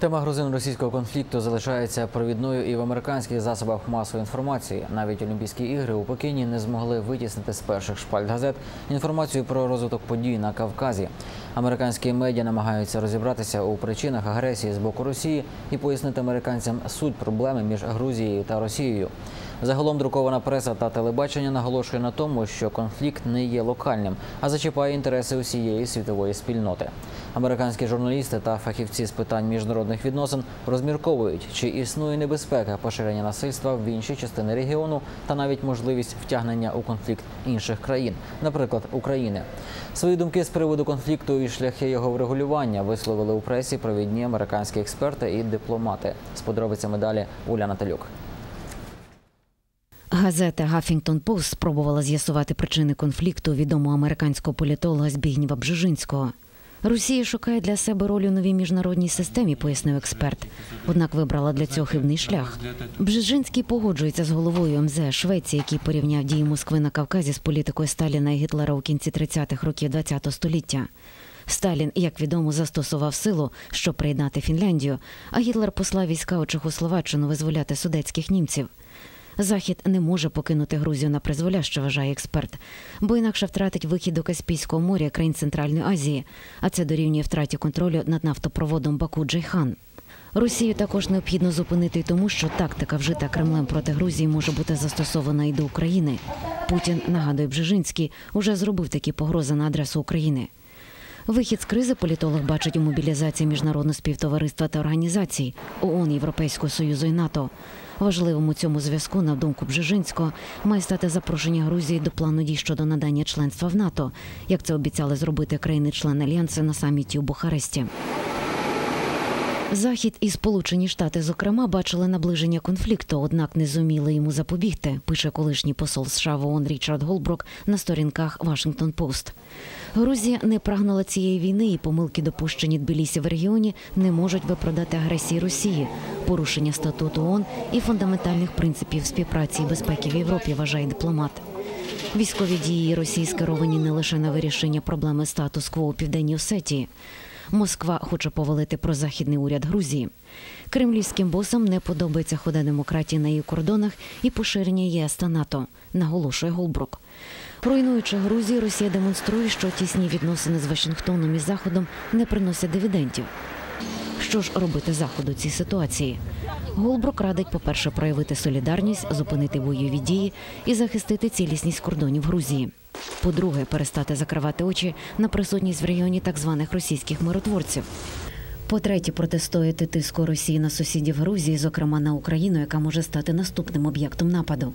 Тема грузин російського конфлікту залишається провідною і в американських засобах масової інформації. Навіть Олімпійські ігри у Пекіні не змогли витіснити з перших шпальт газет інформацію про розвиток подій на Кавказі. Американські медіа намагаються розібратися у причинах агресії з боку Росії і пояснити американцям суть проблеми між Грузією та Росією. Загалом друкована преса та телебачення наголошує на тому, що конфлікт не є локальним, а зачіпає інтереси усієї світової спільноти. Американські журналісти та фахівці з питань міжнародних відносин розмірковують, чи існує небезпека поширення насильства в інші частини регіону та навіть можливість втягнення у конфлікт інших країн, наприклад, України. Свої думки з приводу конфлікту і шляхи його врегулювання висловили у пресі провідні американські експерти і дипломати. З подробицями далі Уляна Талюк. Газета Гафінгтон Пост спробувала з'ясувати причини конфлікту відомого американського політолога Збігніва Бжижинського. Росія шукає для себе роль у новій міжнародній системі, пояснив експерт. Однак вибрала для цього хибний шлях. Бжижинський погоджується з головою МЗС Швеції, який порівняв дії Москви на Кавказі з політикою Сталіна і Гітлера у кінці 30-х років ХХ століття. Сталін, як відомо, застосував силу, щоб приєднати Фінляндію, а Гітлер послав війська у Чехословаччину визволяти судетських німців. Захід не може покинути Грузію на призволяще, вважає експерт, бо інакше втратить вихід до Каспійського моря країн Центральної Азії, а це дорівнює втраті контролю над нафтопроводом Баку Джейхан. Росію також необхідно зупинити тому, що тактика, вжита Кремлем проти Грузії, може бути застосована і до України. Путін нагадує Бжижинський, уже зробив такі погрози на адресу України. Вихід з кризи політолог бачить у мобілізації міжнародного співтовариства та організацій ООН, Європейського союзу і НАТО. Важливим у цьому зв'язку, на думку Бжижинського, має стати запрошення Грузії до плану дій щодо надання членства в НАТО, як це обіцяли зробити країни-члени альянсу на саміті у Бухаресті. Захід і Сполучені Штати, зокрема, бачили наближення конфлікту, однак не зуміли йому запобігти. Пише колишній посол США в ООН Річард Голброк на сторінках Вашингтон Пост. Грузія не прагнула цієї війни, і помилки, допущені Тбілісі в регіоні, не можуть виправдати агресії Росії, порушення статуту ООН і фундаментальних принципів співпраці і безпеки в Європі, вважає дипломат. Військові дії Росії скеровані не лише на вирішення проблеми статус-кво у південній Осетії. Москва хоче повалити прозахідний уряд Грузії. Кремлівським босам не подобається хода демократії на її кордонах і поширення ЄС та НАТО, наголошує Голбрук. Руйнуючи Грузію, Росія демонструє, що тісні відносини з Вашингтоном і Заходом не приносять дивідендів. Що ж робити заходу цій ситуації? Голбрук радить, по-перше, проявити солідарність, зупинити бойові дії і захистити цілісність кордонів Грузії. По-друге, перестати закривати очі на присутність в регіоні так званих російських миротворців. По-третє, протистояти тиску Росії на сусідів Грузії, зокрема на Україну, яка може стати наступним об'єктом нападу.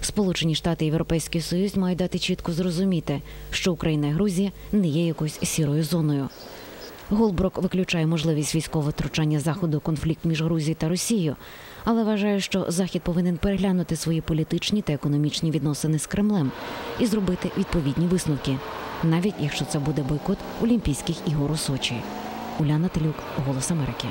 Сполучені Штати і Європейський Союз мають дати чітко зрозуміти, що Україна і Грузія не є якоюсь сірою зоною. Голброк виключає можливість військового втручання заходу у конфлікт між Грузією та Росією, але вважає, що Захід повинен переглянути свої політичні та економічні відносини з Кремлем і зробити відповідні висновки, навіть якщо це буде бойкот Олімпійських ігор у Сочі. Уляна Телюк, Голос Америки.